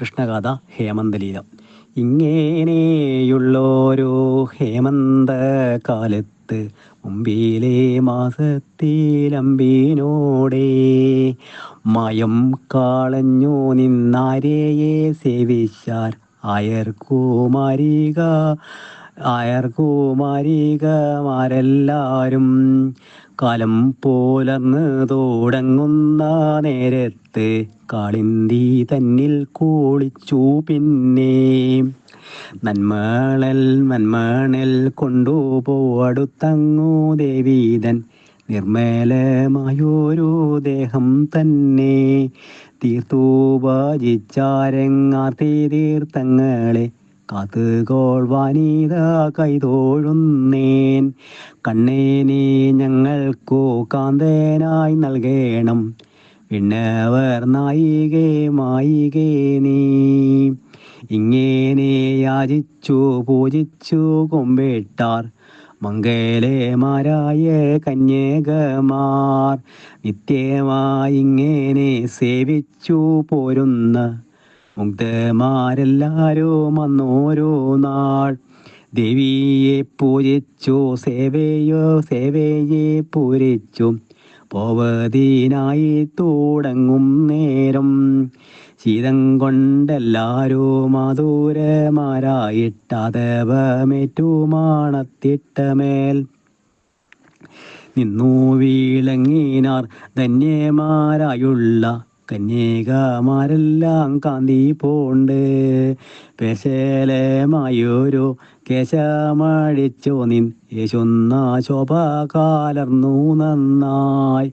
കൃഷ്ണകഥ ഹേമന്തലീല. ഇങ്ങനെയുള്ളോരോ ഹേമന്ത കാലത്ത് മുമ്പിലെ മാസത്തിലമ്പീനോടെ മയം കാളഞ്ഞു നിന്നാരയെ സേവിച്ചാർ. അയർകുമാരിക അയർകുമാരികമാരെല്ലാരും കാലം പോലന്ന് തോടങ്ങുന്ന നേരത്ത് കാളിന്തി തന്നിൽ കൂളിച്ചു പിന്നെ. നന്മണൽ നന്മണൽ കൊണ്ടുപോടുത്തങ്ങു ദേവീതൻ നിർമ്മലമായൊരു ദേഹം തന്നെ. തീർത്തു ഭജിച്ചാരങ്ങാർത്തി തീർത്ഥങ്ങളെ കാത്തുകോൾ വനിത കൈതോഴുന്നേൻ കണ്ണേനെ ഞങ്ങൾക്കു കാന്തേനായി നൽകേണം. വിണ്ണവർ നായികേ മായികേ നീ. ഇങ്ങനെ യാചിച്ചു പൂജിച്ചു കൊമ്പേട്ടാർ. മംഗലമാരായ കന്യകമാർ. നിത്യമായി ഇങ്ങനെ സേവിച്ചു പോരുന്ന മുഗ്ധമാരെല്ലാരും വന്നോരോ നാൾ. ദേവിയെ പൂജിച്ചു സേവയോ സേവയെ പൂരിച്ചു. പോവതിനായി തുടങ്ങും നേരം. ശീതം കൊണ്ടെല്ലാരോ മധുരമാരായിട്ടതവമേറ്റുമാണത്തിട്ടമേൽ നിന്നു വീളങ്ങിനാർ ധന്യമാരായുള്ള കന്യകമാരെല്ലാം കാന്തി പോണ്ട്. പേശലമായൊരു കേശമഴിച്ചോ നിൻ യേശുന്ന ശോഭ കാലർന്നു നന്നായി.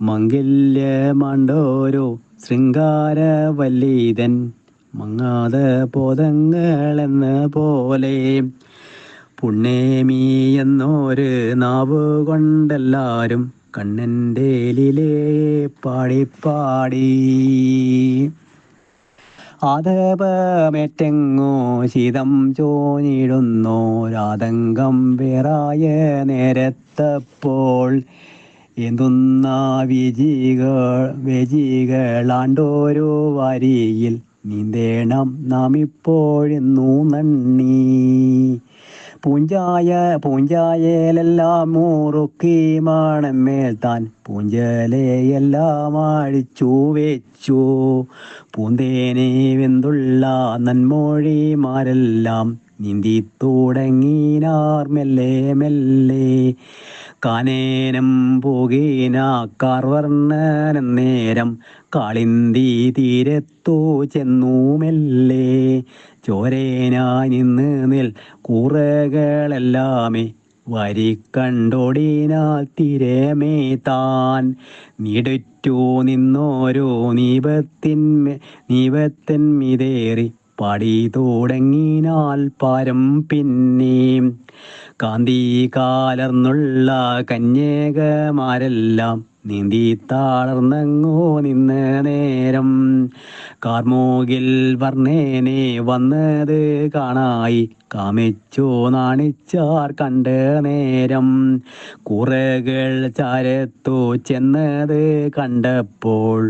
മംഗല്യമണ്ടോരോ ശൃംഗാരവല്ലീതൻ മങ്ങാത പോതങ്ങളെന്ന് പോലെ. പുണ്യമീ എന്നൊരു നാവ് കൊണ്ടെല്ലാരും കണ്ണന്റെ ലീലേ പാടിപ്പാടി ആദപമേറ്റങ്ങോ ശീതം ചോഞ്ഞിടുന്നോ രാതങ്കം വേറായ നേരത്തപ്പോൾ. എന്തുന്ന വിജികൾ വെജികളാണ്ടോരോ വരിയിൽ നീന്തേണം നാം ഇപ്പോഴെന്നു നണ്ണി പൂഞ്ചായ പൂഞ്ചായേലെല്ലാം മൂറുക്കി മാണമേൽ താൻ. പൂഞ്ചലയെല്ലാം അഴിച്ചു വെച്ചു. പൂന്തേനെ വെന്തുള്ള നന്മോഴിമാരെല്ലാം നീന്തി തുടങ്ങിനാർ മെല്ലെ മെല്ലെ. കാനേനം പോകീനാക്കാർ നേരം കാളിന്തി തീരത്തു ചെന്നു മെല്ലെ. ചോരേനായി നിന്ന് നിൽ കൂറകളെല്ലാമേ. വരി കണ്ടോടിനാൽ തിരമേ താൻ. നീടുറ്റു നിന്നോരോ നീപത്തിന്മേ നീപത്തന്മിതേറി പടി തുടങ്ങിനാൽ പാരം പിന്നെയും കാന്തി കാലർന്നുള്ള കന്യകമാരെല്ലാം നീന്തി താളർന്നങ്ങോ നിന്ന നേരം കാർമോകിൽ വർണേനെ വന്നത് കാണായി. കാമിച്ചോ നാണിച്ചാർ കണ്ട നേരം കുറകൾ ചാരത്തോ ചെന്നത് കണ്ടപ്പോൾ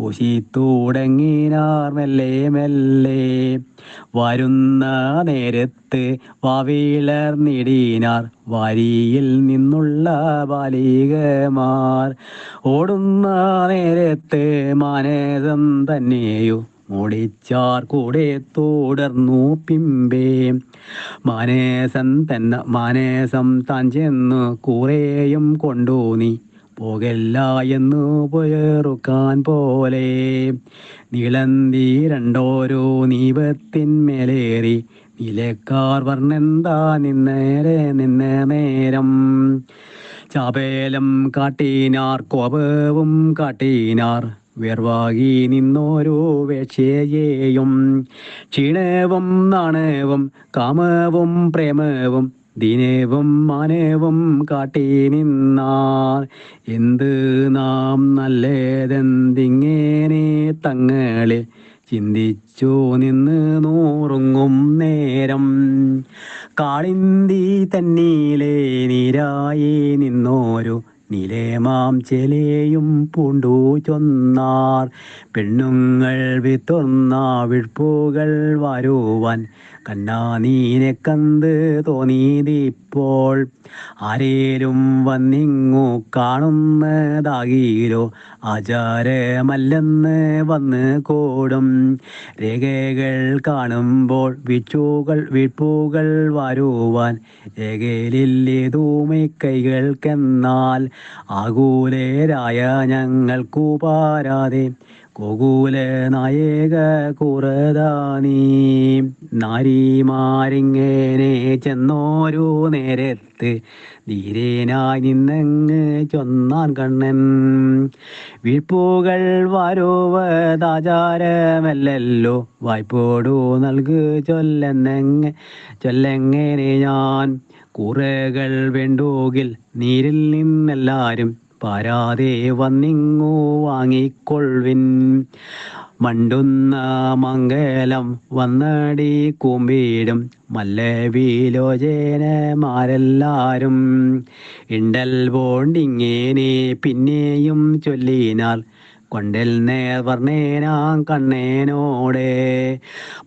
കുശി തുടങ്ങിനാർ മെല്ലെ മെല്ലെ. വരുന്ന നേരത്ത് വവിളർന്നിടീനാർ വാരിയിൽ നിന്നുള്ള ബാലികമാർ. ഓടുന്ന നേരത്ത് മാനസം തന്നെയോ ഓടിച്ചാർ കൂടെ തുടർന്നു പിമ്പേ. മാനേസം തന്ന മാനേസം താൻ ചെന്ന് കുറേയും കൊണ്ടു നീ. പോകല്ല എന്നു പുയറുക്കാൻ പോലെ. നീളന്തി രണ്ടോരോ നീപത്തിന്മേലേറി നിലക്കാർ വർണെന്താ നിന്നേരെ നിന്ന നേരം. ചാപേലം കാട്ടീനാർ കോപവും കാട്ടീനാർ. വേർവാകി നിന്നോരോ വേക്ഷയെയും ക്ഷീണവും നാണവും കാമവും പ്രേമവും ദിനവും മാനേവം കാട്ടി നിന്നാർ. എന്ത് നാം നല്ലതെന്തിങ്ങനെ തങ്ങളെ ചിന്തിച്ചു നിന്ന് നൂറുങ്ങും നേരം. കാളിന്തി തന്നീലെ നീരായി നിന്നോരു നീലേമാം ചെലയും പൂണ്ടു ചൊന്നാർ. പെണ്ണുങ്ങൾ വിത്തൊന്ന വിഴ്പ്പുകൾ വരുവാൻ കണ്ണാ നീനെ കണ്ട് തോന്നിയതിപ്പോൾ ആരേലും വന്നിങ്ങു കാണുന്നതാകിലോ ആചാരമല്ലെന്ന് വന്ന് കൂടും. രേഖകൾ കാണുമ്പോൾ വിച്ചുകൾ വിപ്പുകൾ വരുവാൻ രേഖയിലേതൂമി കൈകൾക്കെന്നാൽ ആകൂലേരായ ഞങ്ങൾക്കു പാരാതെ ഗോകുല നായക കുറതാനീ നാരിമാരിങ്ങനെ ചെന്നോരു നേരത്ത് ധീരേനായി നിന്നങ്ങ് ചൊന്നാൻ കണ്ണൻ. വീഴ്പ്പുകൾ വരോവതാചാരമല്ലല്ലോ വായ്പോടു നൽകു ചൊല്ലെന്നെങ്ങ ചൊല്ലെങ്ങനെ ഞാൻ. കുറകൾ വേണ്ടോകിൽ നീരിൽ നിന്നെല്ലാരും പാരാതെ വന്നിങ്ങു വാങ്ങിക്കൊള്ളിൻ മണ്ടുന്ന മംഗലം വന്നടി കുമ്പിടും. മല്ലവിലോചനമാരെല്ലാരും ഇണ്ടൽ ബോണ്ടിങ്ങേനെ പിന്നെയും ചൊല്ലിനാൽ കൊണ്ടൽ നേർ വർണേനാം കണ്ണേനോടെ.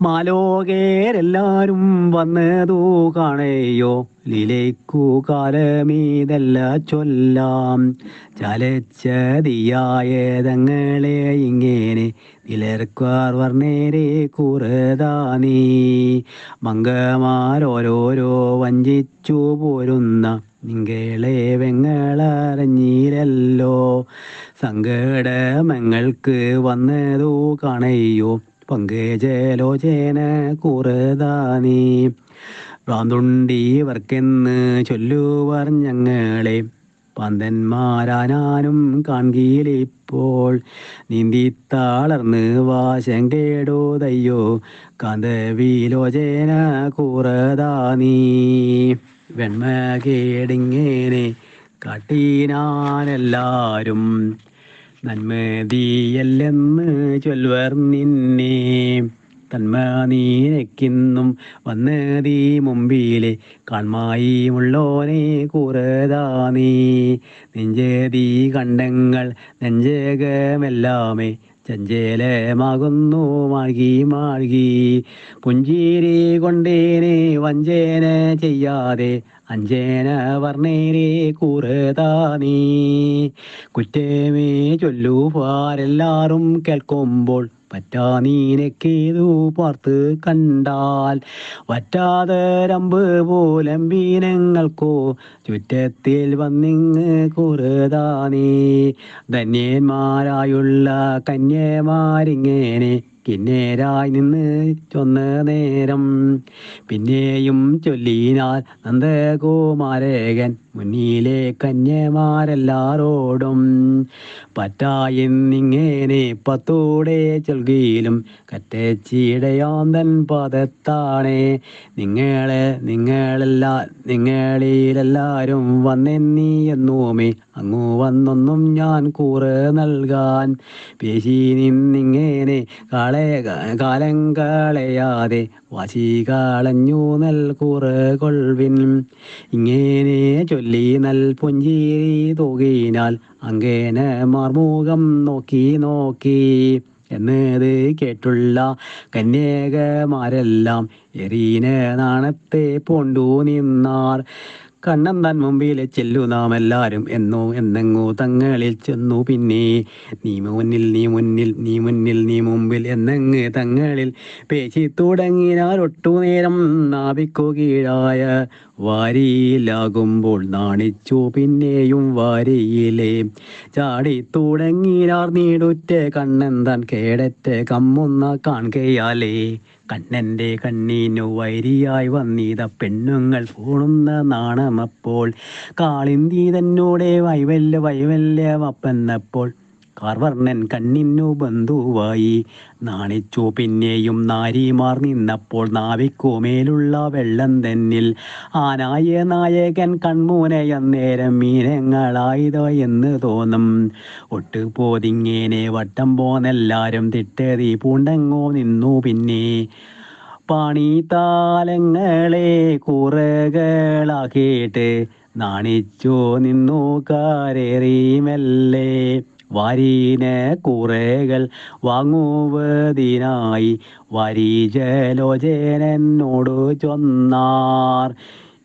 മാലോകേരെല്ലാരും വന്നതു കാണയോ? ലീലയ്ക്കു കാലമീതല്ല ചൊല്ലാം. ചലച്ചതിയായതങ്ങളെ ഇങ്ങനെ ഇലർക്കാർ വർണേരെ കുറതാ നീ. മംഗമാരോരോരോ വഞ്ചിച്ചു പോരുന്ന നിങ്ങളെ വെങ്ങളറിഞ്ഞീരല്ലോ സങ്കടമങ്ങൾക്ക് വന്നതു കാണയോ പങ്കജലോചന കുറുതാനീ പ്രാന്തുണ്ടീവർക്കെന്ന് ചൊല്ലുവർ ഞങ്ങളെ. പന്തന്മാരാനാനും കാൺകീലിപ്പോൾ. നീന്തിത്താളർന്ന് വാശം കേടോതയ്യോ കാന്തവീലോചേന കുറതാ നീ. വെണ്മ കാട്ടീനാനെല്ലാരും നന്മതിയല്ലെന്ന് ചൊൽവർ നിന്നെ. തന്മ നീനക്കിന്നും വന്നതീ മുമ്പിലെ കാൺമായി ഉള്ളോനെ കുറതാ നീ. നെഞ്ചേതീ കണ്ടങ്ങൾ നെഞ്ചകമെല്ലാമേ ചഞ്ചേലമാകുന്നു മാഴ്കി മാഴ്കി പുഞ്ചീരി കൊണ്ടേനെ വഞ്ചേന ചെയ്യാതെ അഞ്ചേന വർണേരെ കുറതാ നീ. കുറ്റമേ ചൊല്ലുവാരെല്ലാരും കേൾക്കുമ്പോൾ പറ്റാ നീനക്കേതു പാർത്ത് കണ്ടാൽ. വറ്റാതെ രമ്പ് പോലം വീനങ്ങൾക്കോ ചുറ്റത്തിൽ വന്നിങ്ങ് കുറുതാ നീ ധന്യന്മാരായുള്ള കന്യമാരിങ്ങനെ കിന്നേരായി നിന്ന് ചൊന്ന നേരം. പിന്നെയും ചൊല്ലിനാൽ നന്ദകുമാരകൻ മുന്നിലെ കന്യമാരെല്ലാരോടും പറ്റായെന്നിങ്ങനെ പത്തൂടെ ചൊൽകിയിലും കറ്റച്ചിടയാന്തൻ പദത്താണേ. നിങ്ങളെ നിങ്ങളെല്ലാ നിങ്ങളിലെല്ലാരും വന്നെന്നീ എന്നോമേ. അങ്ങു വന്നൊന്നും ഞാൻ കൂറ് നൽകാൻ പേശി നിന്നിങ്ങനെ കാളെ കാലം കളയാതെ വാശി കളഞ്ഞു നൽ കൂറ് കൊൾവിൻ. ഇങ്ങനെ ചൊല്ലി നൽ പുഞ്ചിരി തൂകിനാൽ അങ്ങേന മാർമുഖം നോക്കി നോക്കി. എന്നത് കേട്ടുള്ള കന്യകമാരെല്ലാം എറീന നാണത്തെ പോണ്ടു നിന്നാർ. കണ്ണൻ താൻ മുമ്പിലെ ചെല്ലു നാം എല്ലാരും എന്നോ എന്നെങ്ങോ തങ്ങളിൽ ചെന്നു പിന്നെ. നീ മുന്നിൽ നീ മുന്നിൽ നീ മുന്നിൽ നീ മുമ്പിൽ എന്നെങ്ങ് തങ്ങളിൽ പേശി തുടങ്ങിനാൽ ഒട്ടു നേരം നാവിക്കു കീഴായ വാരിയിലാകുമ്പോൾ നാണിച്ചു പിന്നെയും വാരിയിലെ. ചാടി തുടങ്ങിനാർ നീടുറ്റ കണ്ണൻ താൻ കേടറ്റ കമ്മുന്ന കാൺകയാലേ കണ്ണന്റെ കണ്ണീനു വൈരിയായി വന്നീത പെണ്ണുങ്ങൾ പൂണുന്ന നാണമപ്പോൾ. കാളിന്തി വൈവല്യ വൈവല്യ വപ്പന്നപ്പോൾ കാർവർണൻ കണ്ണിന്നു ബന്ധുവായി. നാണിച്ചു പിന്നെയും നാരിമാർ നിന്നപ്പോൾ നാവിക്കുമേലുള്ള വെള്ളം തന്നിൽ. ആനായ നായകൻ കൺമൂനയന്നേരം മീനങ്ങളായതോ എന്ന് തോന്നും. ഒട്ടുപോതിങ്ങനെ വട്ടം പോന്നെല്ലാരും തിട്ടേറി പൂണ്ടങ്ങോ നിന്നു പിന്നെ. പാണി താലങ്ങളെ കുറകളാക്കിയിട്ട് നാണിച്ചു നിന്നു കാരേറി മെല്ലെ വാരീന കുറേകൾ വാങ്ങുവതിനായി വരീജലോചനോട് ചൊന്നാർ.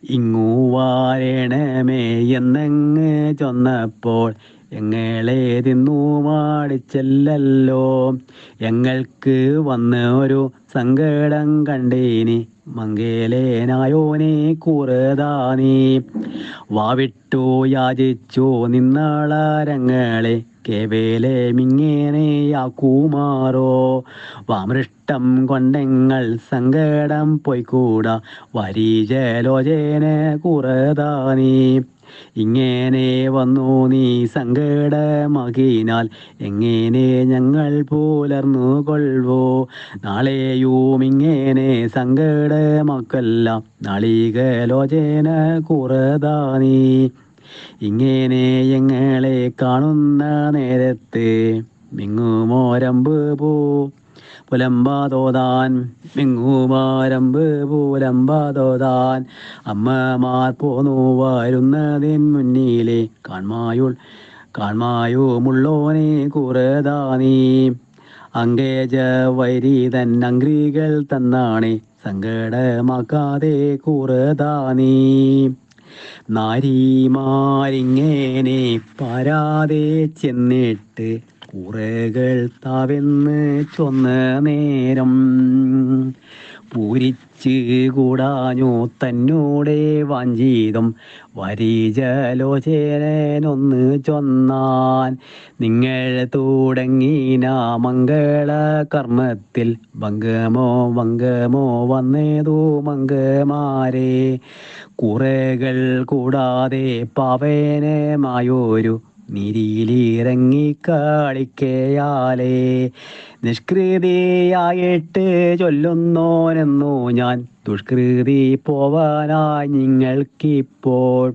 ഇങ്ങു വാരണമേ എന്നങ്ങ് ചൊന്നപ്പോൾ എങ്ങളെ തിന്നു മാടിച്ചല്ലോ ഞങ്ങൾക്ക് വന്ന് ഒരു സങ്കടം കണ്ടേനി. മംഗലേനായോനെ കുറതാനീ വാവിട്ടു യാചിച്ചു നിന്നാളരങ്ങളെ. കേവലമിങ്ങനെയാക്കുമാറോ വാമൃഷ്ടം കൊണ്ടെങ്ങൾ സങ്കടം പോയിക്കൂടാ. വരീജലോചേനെ കുറതാനീ. ഇങ്ങനെ വന്നു നീ സങ്കടമാകിനാൽ എങ്ങനെ ഞങ്ങൾ പുലർന്നു കൊള്ളുവോ നാളെയും ഇങ്ങനെ സങ്കടമാക്കല്ല. നാളികലോചന കുറതാനീ. ഇങ്ങനെ ഞങ്ങളെ കാണുന്ന നേരത്ത് മിങ്ങുമോരമ്പ് പൂ പുലമ്പാതോതാൻ മിങ്ങുമാരമ്പ് പൂലമ്പാതോതാൻ അമ്മമാർ പോന്നു വരുന്നതിൻ മുന്നിലെ കാൺമായുൾ കാൺമായുമുള്ളോനെ കുറതാനീ അങ്കേജ വൈരീതൻ അങ്ക്രികൾ തന്നാണേ സങ്കടമാക്കാതെ കുറതാനീ നാരിമാരിങ്ങനെ പരാതെ ചെന്നിട്ട് കുറകൾ താവെന്ന് ചൊന്ന നേരം പൂരിച്ച് കൂടാഞ്ഞു തന്നോടെ വാഞ്ചീതം വരീജലോചനൊന്ന് ചൊന്നാൻ നിങ്ങൾ തുടങ്ങിന മംഗള കർമ്മത്തിൽ ഭംഗമോ ഭംഗമോ വന്നേതു മംഗമാരെ കുറകൾ കൂടാതെ പാവനമായൊരു നിരിയിലിറങ്ങി കാളിക്കയാലേ നിഷ്കൃതിയായിട്ട് ചൊല്ലുന്നോനെന്നു ഞാൻ ദുഷ്കൃതി പോവാനായി നിങ്ങൾക്കിപ്പോൾ.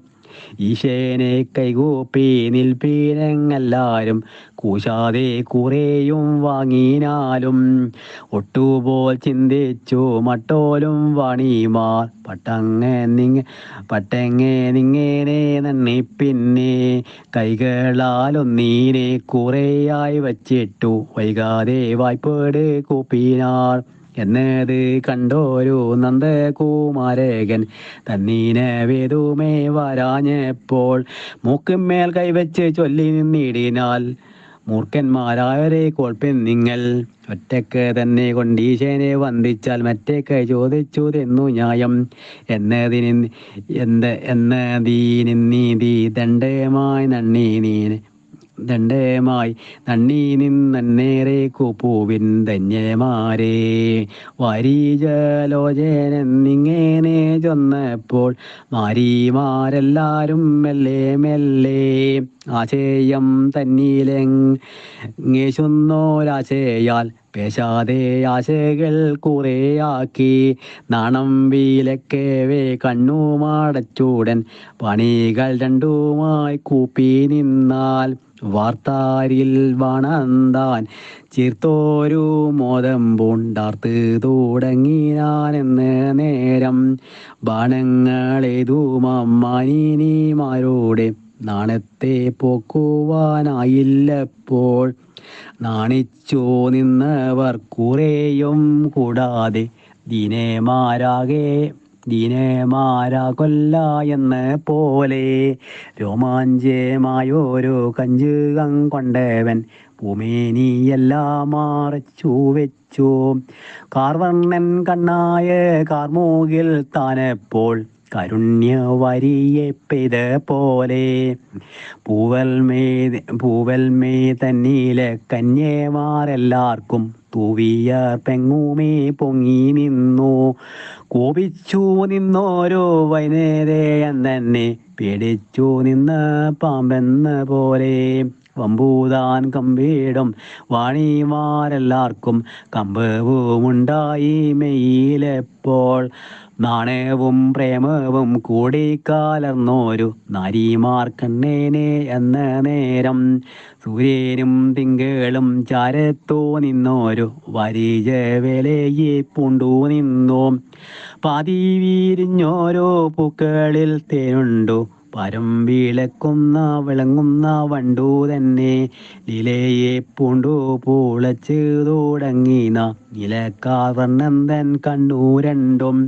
ഈശേനെ കൈകൂപ്പി നിൽപ്പീനങ്ങെല്ലാരും കൂശാതെ കുറേയും വാങ്ങിനാലും ഒട്ടുപോൽ ചിന്തിച്ചു മട്ടോലും വാണിമാർ. പട്ടങ്ങ നിങ്ങ പട്ടങ്ങേ നിങ്ങനെ നന്നി പിന്നെ കൈകളാലൊന്നീനെ കുറേയായി വച്ചിട്ടു വൈകാതെ വായ്പേട് കൂപ്പിനാൾ എന്നത് കണ്ടോരു നന്ദകുമാരകൻ തന്നീനെ വേദുമേ വരാഞ്ഞപ്പോൾ മൂക്കുമേൽ കൈവച്ച് ചൊല്ലി നിന്നിടിനാൽ മൂർഖന്മാരായവരെ കോൾപ്പിൻ നിങ്ങൾ. ഒറ്റയ്ക്ക് തന്നെ കൊണ്ടീശനെ വന്ദിച്ചാൽ മറ്റേക്ക് ചോദിച്ചു തെന്നു ന്യായം. എന്നതിന് എന്ത് എന്നതീനിന്നീതി ദണ്ഡയമായി നണ്ണി നീന് ദണ്ഡയമായി നണ്ണി നിന്നേരേക്കു പൂവിൻ ധന്യമാരേ. വരീജലോചനെന്നിങ്ങനെ ചൊന്നപ്പോൾ മാരിമാരെല്ലാരും മെല്ലെ മെല്ലെ ആശയം തന്നീലെങ്ങേശുന്നോരാശയാൽ പേശാതെ ആശകൾ കുറേയാക്കി നാണം വീലക്കേവേ കണ്ണുമാടച്ചൂടൻ പണികൾ രണ്ടുമായി കൂപ്പി നിന്നാൽ വാർത്താരിൽ വണന്താൻ. ചീർത്തോരു മോദം പൂണ്ടാർത്ത് തുടങ്ങിനാനെന്ന് നേരം. ബാണങ്ങളേതുമാനിനിമാരോടെ നാണത്തെ പോക്കുവാനായില്ലപ്പോൾ നാണിച്ചു നിന്നവർ കുറേയും കൂടാതെ ദീനമാരാകെ ദീനമാരാ കൊല്ല എന്ന പോലെ രോമാഞ്ചമായോരോ കഞ്ചുകം കൊണ്ടവൻ ഭൂമേനിയെല്ലാം മറച്ചു വെച്ചു. കാർവർണൻ കണ്ണായ കാർമൂകിൽ താനപ്പോൾ കരുണ്യവരിയെ പെയ്ത പോലെ. പൂവൽമേ പൂവൽമേ തന്നീലെ കന്യമാരെല്ലാവർക്കും തൂവിയ പെങ്ങൂമേ പൊങ്ങി നിന്നു. കോപിച്ചു നിന്നോരോ വൈനേരയൻ തന്നെ പേടിച്ചു നിന്ന പാമ്പെന്ന പോലെ. വമ്പൂതാൻ കമ്പീടും വാണിമാരെല്ലാവർക്കും കമ്പവുമുണ്ടായി മെയ്യിലെപ്പോൾ നാണയവും പ്രേമവും കൂടിക്കാലർന്നോരു നാരിമാർ കണ്ണേനെ എന്ന നേരം. സൂര്യനും തിങ്കളും ചാരത്തോ നിന്നോരു വരിജ വേലയെ പൂണ്ടു നിന്നു. പാതി വീരിഞ്ഞോരോ പൂക്കളിൽ തേനുണ്ടു. പരം വിളക്കുന്ന വിളങ്ങുന്ന വണ്ടു തന്നെ ലീലയെ പൂണ്ടു പൂളച്ച് തുടങ്ങിന നിലക്കാർണന്തൻ കണ്ണു രണ്ടും.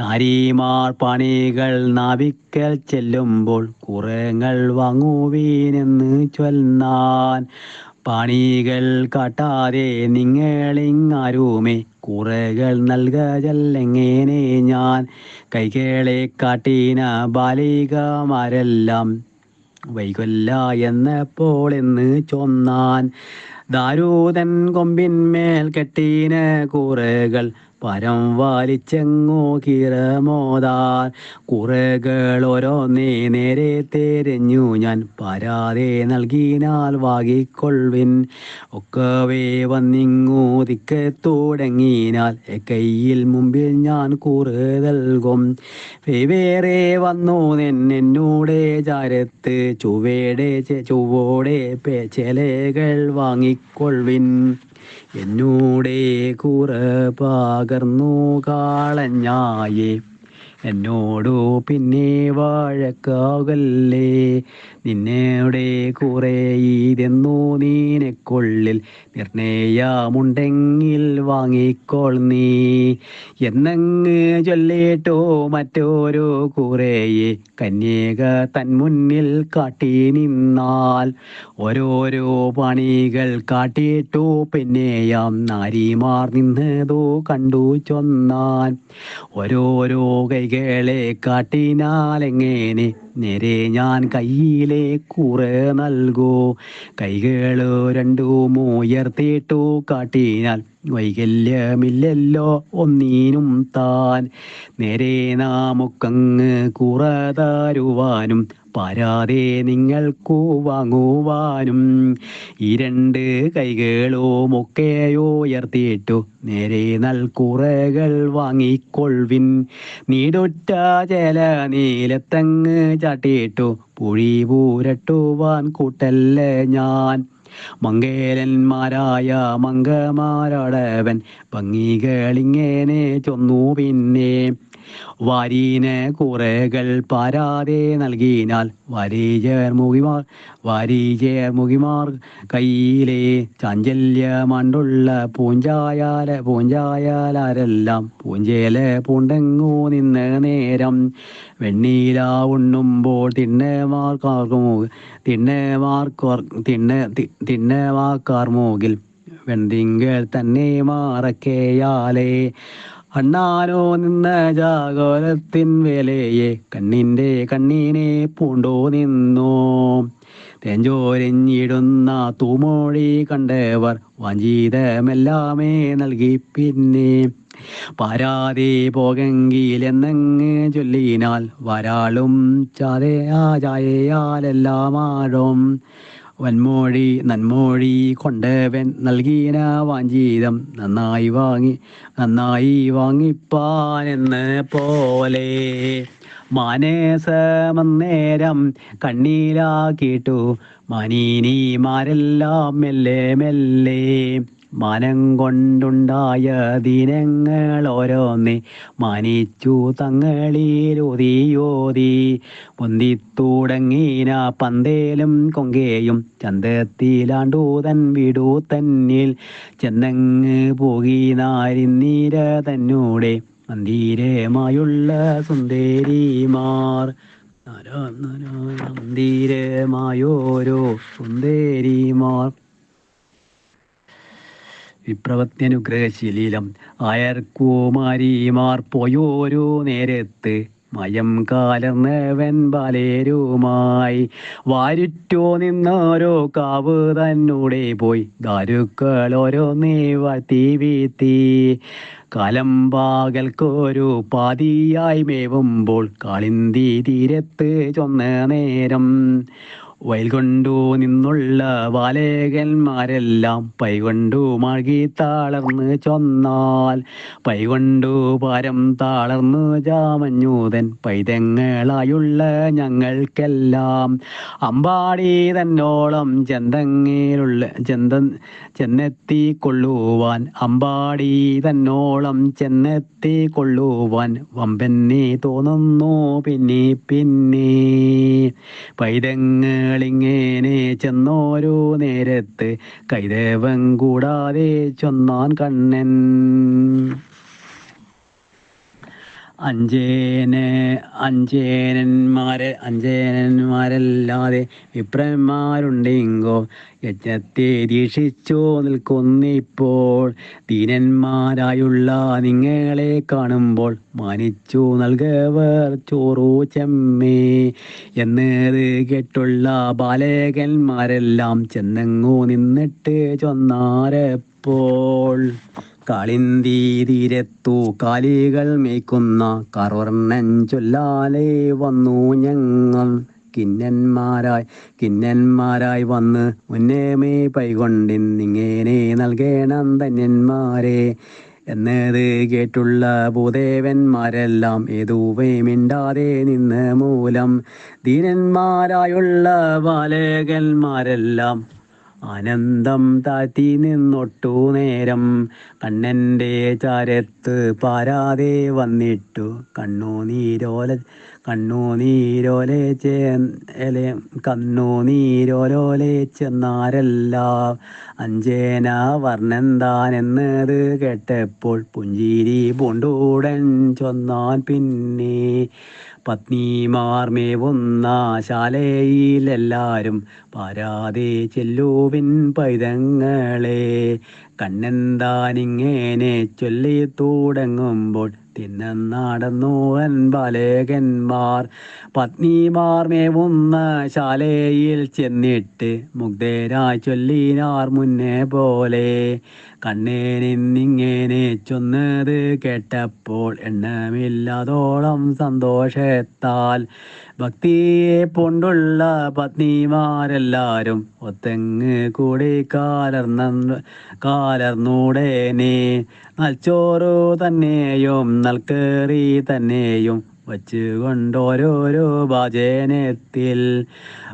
നാരിമാർ പണികൾ നാവിക്കൽ ചെല്ലുമ്പോൾ കുറങ്ങൾ വാങ്ങുവീനെന്ന് ചൊല്ലാൻ പണികൾ കാട്ടാതെ നിങ്ങളിങ്ങാരുമേ? കുറകൾ നൽകജല്ലെങ്ങനെ ഞാൻ? കൈകളെ കാട്ടിന ബാലികമാരെല്ലാം വൈകൊല്ല എന്നപ്പോൾ എന്ന് ചൊന്നാൻ. ദാരൂതൻ കൊമ്പിന്മേൽ കെട്ടീന കുറകൾ പരം വലിച്ചെങ്ങോ കിറമോതാർ കുറകൾ ഓരോന്നേ നേരെ തെരഞ്ഞു ഞാൻ പരാതെ നൽകിനാൽ വാകിക്കൊള്ളിൻ ഒക്കവേ വന്നിങ്ങോ ദിക്ക് തുടങ്ങിനാൽ കയ്യിൽ മുമ്പിൽ ഞാൻ കൂറ് നൽകും. വേറെ വന്നു നിന്നോടെ ചാരത്ത് ചുവോടെ പെ- ചെലകൾ വാങ്ങിക്കൊള്ളിൻ എന്നൂടെ കുറ പകർന്നു കാളഞ്ഞായേ. എന്നോടു പിന്നെ വാഴക്കാകല്ലേ നിന്നയുടെ കുറെ ഇതെന്നു നീനെക്കൊള്ളിൽ നിർണയമുണ്ടെങ്കിൽ വാങ്ങിക്കോൾ നീ. എന്നങ്ങ് ചൊല്ലേട്ടോ മറ്റോരോ കുറേയെ കന്യക തൻ മുന്നിൽ കാട്ടി നിന്നാൽ. ഓരോരോ പണികൾ കാട്ടിയിട്ടോ പിന്നെയാം നാരിമാർ നിന്നതോ കണ്ടു ചൊന്നാൻ ഓരോരോ കൈകളെ കാട്ടിനാലെങ്ങനെ? നേരെ ഞാൻ കയ്യിലെ കുറെ നൽകൂ. കൈകളോ രണ്ടും ഉയർത്തിയിട്ടു കാട്ടിനാൽ വൈകല്യമില്ലല്ലോ ഒന്നീനും താൻ. നേരെ നാമുക്കങ്ങ് കുറ തരുവാനും പാരാതെ നിങ്ങൾക്കു വാങ്ങുവാനും. ഈ രണ്ട് കൈകളും ഒക്കെ ഉയർത്തിയിട്ടു നേരെ നൽകുറകൾ വാങ്ങിക്കൊൾവിൻ. നീടുറ്റ ജല നീലത്തങ്ങ് ചാട്ടിയിട്ടു പുഴി പൂരട്ടുവാൻ കൂട്ടല്ലേ ഞാൻ. മംഗേലന്മാരായ മംഗമാരോടവൻ ഭംഗികളിങ്ങനെ ചൊന്നു പിന്നെ. വാരീന കുറകൾ പാരാതെ നൽകിനാൽ വരീചേർമുഖിമാർ വരീചേർമുഖിമാർ കയ്യിലെ ചാഞ്ചല്യമണ്ടുള്ള പൂഞ്ചായാല പൂഞ്ചായാലാരെല്ലാം പൂഞ്ചേല പൂണ്ടെങ്ങു നിന്ന് നേരം? വെണ്ണീല ഉണ്ണുമ്പോൾ തിണ്ണമാർക്കാർക്കും തിണ്ണമാർക്കാർ തിണ്ണ തിണ്ണമാക്കാർ മൂകിൽ വെണ്ടിങ്കൽ തന്നെ മാറക്കയാലേ. അണ്ണാനോ നിന്ന ജാഗോലത്തിൻ വേലയെ കണ്ണിന്റെ കണ്ണീനെ പൂണ്ടോ നിന്നു. തെഞ്ചോരിഞ്ഞിടുന്ന തൂമോഴി കണ്ടവർ വാഞ്ചീതമെല്ലാമേ നൽകി പിന്നെ. പാരാതെ പോകെങ്കിൽ എന്നങ്ങ് ചൊല്ലിനാൽ വരാളും ചാതയാ ആ ചായയാലെല്ലാം ആഴം. വൻമോഴി നന്മോഴി കൊണ്ടവൻ നൽകിയന വാഞ്ചീതം നന്നായി വാങ്ങി നന്നായി വാങ്ങിപ്പാൻ എന്ന് പോലെ. മാനേസമന്നേരം കണ്ണീരാക്കിയിട്ടു മനീനിമാരെല്ലാം മെല്ലെ മെല്ലെ മാനം കൊണ്ടുണ്ടായ ദിനങ്ങൾ ഓരോന്നേ മാനിച്ചു തങ്ങളിലൊതിയോതി പൊന്തിത്തുടങ്ങീന പന്തേലും കൊങ്കേയും ചന്തത്തിലാണ്ടൂതൻ വിടു തന്നിൽ ചെന്നങ്ങ് പോകീനാരിന്നീര തന്നൂടെ മന്ദിരമായുള്ള സുന്ദരിമാർ. നര- നര- മന്ദിരമായോരോ സുന്ദരിമാർ. വിപ്രവത്യനുഗ്രഹശീലീലം അയർക്കുമാരിമാർ പോയോരോ നേരത്ത്. മയം കാലർന്നവൻ ബാലേരുമായി. വാരുറ്റോ നിന്നോരോ കാവ് തന്നൂടെ പോയി. ദാരുക്കൾ ഓരോന്നേ വാഴ്ത്തി വീത്തി കാലം പാകൽക്കൊരു പാതിയായി മേവുമ്പോൾ കാളിന്തി തീരത്ത് ചൊന്ന നേരം. വയൽ കൊണ്ടു നിന്നുള്ള ബാലേകന്മാരെല്ലാം പൈകൊണ്ടു മഴകി താളർന്ന് ചൊന്നാൽ പൈകൊണ്ടു പാരം താളർന്നു ജാമഞ്ഞൂതൻ പൈതങ്ങളായുള്ള ഞങ്ങൾക്കെല്ലാം. അമ്പാടി തന്നോളം ചെന്തങ്ങയിലുള്ള ചെന്ത ചെന്നെത്തി കൊള്ളുവാൻ അമ്പാടി തന്നോളം ചെന്നെത്തി കൊള്ളുവാൻ വമ്പന്നെ തോന്നുന്നു. പിന്നെ പിന്നെ പൈതങ്ങളിങ്ങനെ ചെന്നോരോ നേരത്ത്? കൈദേവം കൂടാതെ ചൊന്നാൻ കണ്ണൻ. അഞ്ചേന് അഞ്ചേനന്മാരെ അഞ്ചേനന്മാരല്ലാതെ വിപ്രന്മാരുണ്ടെങ്കോ? യജ്ഞത്തെ ദീക്ഷിച്ചു നിൽക്കുന്നിപ്പോൾ. ദീനന്മാരായുള്ള നിങ്ങളെ കാണുമ്പോൾ മാനിച്ചു നൽകവർ ചോറു ചെമ്മേ. എന്നത് കേട്ടുള്ള ബാലകന്മാരെല്ലാം ചെന്നങ്ങു നിന്നിട്ട് ചൊന്നാരപ്പോൾ. കാളിന്തി തീരത്തു കാലികൾ മേയ്ക്കുന്ന കറുവർണൻ ചൊല്ലാലെ വന്നു ഞങ്ങൾ. കിന്നന്മാരായി കിന്നന്മാരായി വന്ന് മുന്നേമേ പൈകൊണ്ടിന്നിങ്ങനെ നൽകേണം ധന്യന്മാരെ. എന്നത് കേട്ടുള്ള ഭൂദേവന്മാരെല്ലാം ഏതുവേ മിണ്ടാതെ നിന്ന് മൂലം ദീനന്മാരായുള്ള ബാലകന്മാരെല്ലാം ആനന്ദം താറ്റി നിന്നൊട്ടു നേരം കണ്ണന്റെ ചാരത്ത് പാരാതെ വന്നിട്ടു. കണ്ണുനീരോല കണ്ണുനീരോലെ ചേലെ കണ്ണുനീരോലോലെ ചെന്നാരല്ല. അഞ്ചേന വർണൻ താനെന്നത് കേട്ടപ്പോൾ പുഞ്ചിരി പൂണ്ടൂടൻ ചൊന്നാൻ പിന്നെ പത്നിമാർ മേവുന്ന ശാലയിലെല്ലാരും പാരാതെ ചെല്ലുവിൻ പൈതങ്ങളെ. കണ്ണെന്താനിങ്ങനെ ചൊല്ലി തുടങ്ങുമ്പോൾ തിന്നനാടന്നോവൻ ബാലേകന്മാർ. പത്നിമാർ മേവുന്ന ശാലയിൽ ചെന്നിട്ട് മുഗ്ധരായി ചൊല്ലിനാർ മുന്നേ പോലെ. കണ്ണേനിന്നിങ്ങനെ ചൊന്നത് കേട്ടപ്പോൾ എണ്ണമില്ലാതോളം സന്തോഷത്താൽ ഭക്തിയെ കൊണ്ടുള്ള പത്നിമാരെല്ലാരും ഒത്തെങ്ങ് കൂടി കാലർന്ന കാലർന്നൂടേനെ നൽച്ചോറു തന്നെയും നൽക്കേറി തന്നെയും വച്ചുകൊണ്ടോരോരോ ഭജനത്തിൽ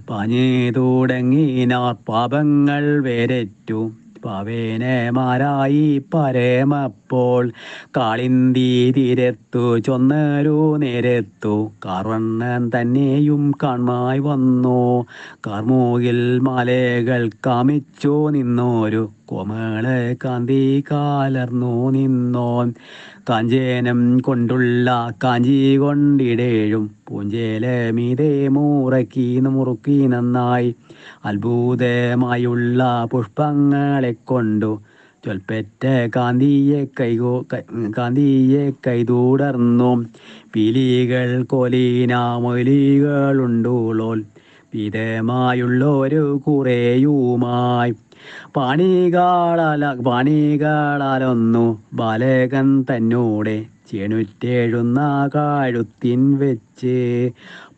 പാഞ്ഞു തുടങ്ങിനാർ പാപങ്ങൾ വേരറ്റു. പാവേനമാരായി പരമപ്പോൾ കാളിന്തി തീരത്തു ചൊന്നരു നേരത്തു. കാർവണ്ണൻ തന്നെയും കാൺമായി വന്നു. കാർമൂകിൽ മാലകൾ കാമിച്ചു നിന്നോരു കോമള കാന്തി കാലർന്നു നിന്നോൻ. കാഞ്ചേനം കൊണ്ടുള്ള കാഞ്ചി കൊണ്ടിടേഴും പൂഞ്ചേല മീതേ മുറക്കി മുറുക്കി നന്നായി. അത്ഭുതമായുള്ള പുഷ്പങ്ങളെ കൊണ്ടു ചൊൽപ്പറ്റ കാന്തിയെ കൈകോ കാന്തിയെ കൈതൂടർന്നു. പീലികൾ കൊലീനാമൊലികളുണ്ടോളോൽ വിധമായുള്ളൊരു കുറേയുമായി പാണികാളാല പാണികാളാലൊന്നു ബാലകൻ തന്നോടെ ചേണുറ്റേഴുന്ന കാഴുത്തിൻ വെച്ച്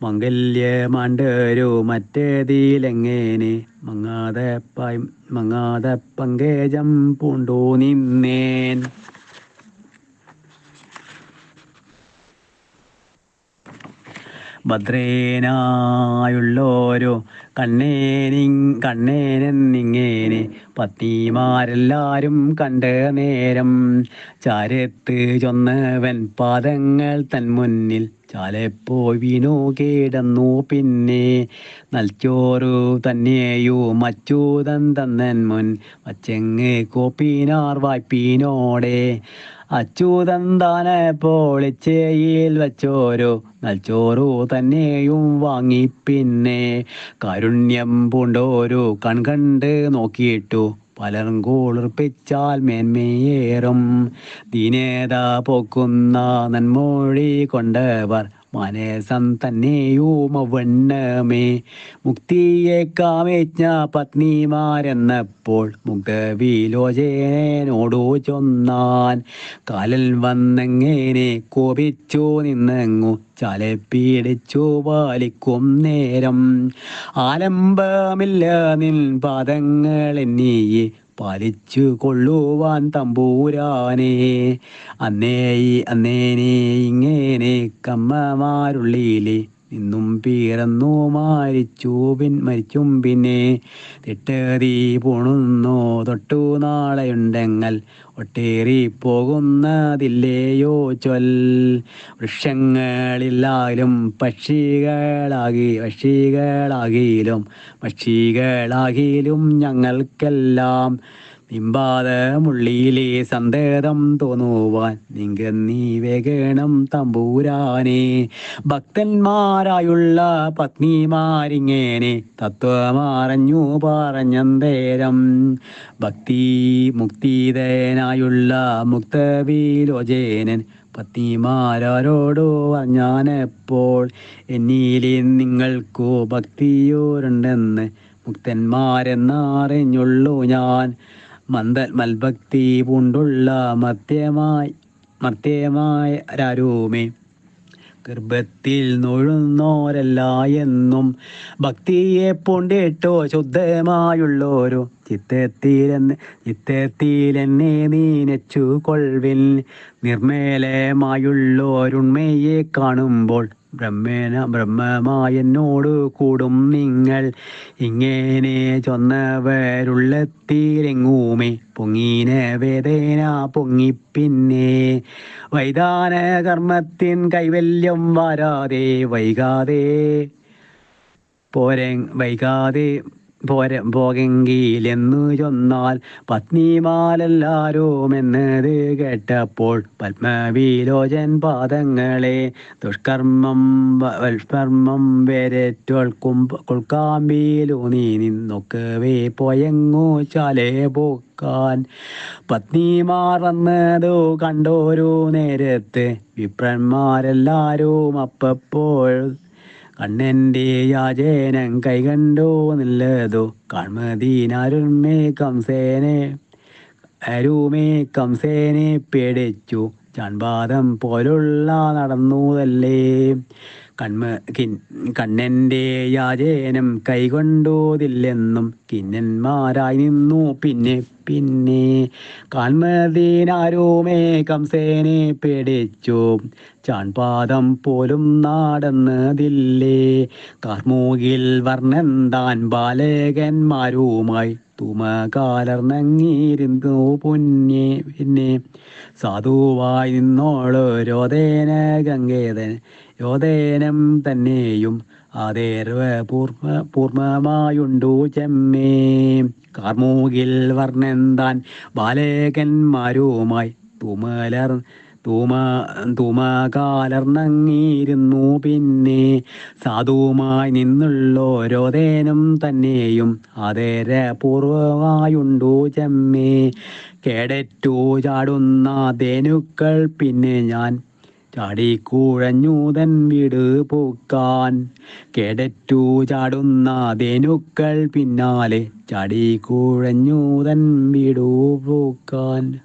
മംഗല്യമാണ്ടൊരു മറ്റേതിലെങ്ങനെ മങ്ങാതെ പ- മങ്ങാതെ പങ്കേജം പൂണ്ടു നിന്നേൻ. ഭദ്രേനായുള്ളോരു കണ്ണേനി കണ്ണേനെന്നിങ്ങനെ പത്തിമാരെല്ലാരും കണ്ട നേരം ചാരത്ത് ചൊന്നവൻ പാദങ്ങൾ തൻ മുന്നിൽ. ചാലപ്പോയി വീണു കിടന്നു പിന്നെ നൽച്ചോറു തന്നെയോ മച്ചൂതൻ തന്നൻ മുൻ. മച്ചെങ്ങ് കോപ്പീനാർ വായ്പീനോടെ അച്ചൂതൻ പോളിച്ചേയിൽ വച്ചോരു നൽച്ചോറു തന്നെയും വാങ്ങി പിന്നെ കാരുണ്യം പൂണ്ടോരു കൺകണ്ട് നോക്കിയിട്ടു പലരും കൂളിർപ്പിച്ചാൽ മേന്മയേറും. ദീനേത പോക്കുന്ന നന്മൊഴി കൊണ്ടവർ മനസം തന്നെയും അവണ്ണമേ മുക്തിയെ കാമിച്ച പത്നിമാരെന്നപ്പോൾ മുഗ്ധവിലോചനോടു ചൊന്നാൻ. കാലൽ വന്നെങ്ങനെ കോപിച്ചു നിന്നെങ്ങു ചാലെ പീഡിച്ചു പാലിക്കും നേരം. ആലംബമില്ല നിൻ പാദങ്ങളെന്നീയെ പാലിച്ചു കൊള്ളുവാൻ തമ്പൂരാനെ. അന്നേ അന്നേനെ ഇങ്ങനെ കമ്മമാരുള്ളിലെ നിന്നും പീറന്നു മരിച്ചു പിൻ മരിച്ചും പിന്നെ തിട്ടേറി പോണുന്നു. തൊട്ടു നാളെയുണ്ടെങ്കിൽ ഒട്ടേറി പോകുന്നതില്ലേയോ ചൊൽ. വൃക്ഷങ്ങളിലായാലും പക്ഷികളാകി പക്ഷികളാകിലും പക്ഷികളാകിലും ഞങ്ങൾക്കെല്ലാം നിമ്പാതമുള്ളിലെ സന്ദേഹം തോന്നുവാൻ നിങ്ക നീ വേഗണം തമ്പൂരാനെ. ഭക്തന്മാരായുള്ള പത്നിമാരിങ്ങനെ തത്വമാറഞ്ഞു പറഞ്ഞന്തേരം ഭക്തി മുക്തിതനായുള്ള മുക്തവിലോചനൻ പത്നിമാരോടോ ഞാനെപ്പോൾ എന്നിലെ നിങ്ങൾക്കു ഭക്തിയോരുണ്ടെന്ന് മുക്തന്മാരെന്നറിഞ്ഞുള്ളൂ ഞാൻ. മന്ദ മൽഭക്തി പൂണ്ടുള്ള മധ്യമായി മധ്യമായ രാരൂമേ ഗർഭത്തിൽ നൊഴുന്നോരല്ല എന്നും ഭക്തിയെ പൂണ്ടിട്ടോ ശുദ്ധമായുള്ളോരു ചിത്തത്തിലെന്ന് ചിത്തത്തിലെന്നെ നീനച്ചു കൊൾവിൽ നിർമ്മേലമായുള്ളോരുണ്മയെ കാണുമ്പോൾ ബ്രഹ്മേന ബ്രഹ്മമായെന്നോട് കൂടും നിങ്ങൾ. ഇങ്ങനെ ചൊന്നവരുള്ളത്തിലെങ്ങൂമേ? പൊങ്ങീന പൊങ്ങി പിന്നെ വൈതാന കർമ്മത്തിൻ കൈവല്യം വരാതെ വൈകാതെ പോരെ വൈകാതെ പോര പോകെങ്കിലെന്നു ചൊന്നാൽ പത്നിമാലെല്ലാരുമെന്നത് കേട്ടപ്പോൾ പത്മവിലോചൻ പാദങ്ങളെ ദുഷ്കർമ്മം വൽഷ്കർമ്മം വരറ്റോൾക്കും നീ നിന്നൊക്കവേ പോയങ്ങോ ചാലേ പോക്കാൻ. പത്നിമാർ വന്നതു കണ്ടോരു നേരത്ത് വിപ്രന്മാരെല്ലാരും അപ്പപ്പോൾ കണ്ണന്റെ യാചനം കൈകണ്ടോ നല്ലതോ? കാൺമദീനാരുമേ കംസേനെ. അരുമേ കംസേനെ പേടിച്ചു. ചാൺപാദം പോലുള്ള നടന്നതല്ലേ? കൺമ കിൻ കണ്ണന്റെ യാചേനം കൈകൊണ്ടോതില്ലെന്നും കിന്നന്മാരായി നിന്നു. പിന്നെ പിന്നെ കൺമദീനാരോമേ കംസേനെ പേടിച്ചു. ചാൺപാദം പോലും നാടെന്നതില്ലേ? കാർമൂകിൽ വർണന്താൻ ബാലകന്മാരുമായി തുമകാലർന്നങ്ങിയിരുന്നു പൊന്നെ പിന്നെ. സാധുവായി നിന്നോളോ രോദേന ഗംഗേതൻ യോധേനം തന്നെയും അതേർവ പൂർമ്മ പൂർമ്മമായുണ്ടു ചെമ്മേ. കാർമൂകിൽ വർണെന്താൻ ബാലകന്മാരുമായി തുമലർ തൂമ തൂമകാലർന്നങ്ങിയിരുന്നു പിന്നെ. സാധുവുമായി നിന്നുള്ളോരോതേനും തന്നെയും അതേര പൂർവമായുണ്ടു ചെമ്മേ. കേടറ്റു ചാടുന്ന ധേനുക്കൾ പിന്നെ ഞാൻ ചാടിക്കൂഴഞ്ഞൂതൻ വീട് പൂക്കാൻ. കേടറ്റു ചാടുന്ന ധേനുക്കൾ പിന്നാലെ ചാടിക്കൂഴഞ്ഞൂതൻ വീടു പൂക്കാൻ.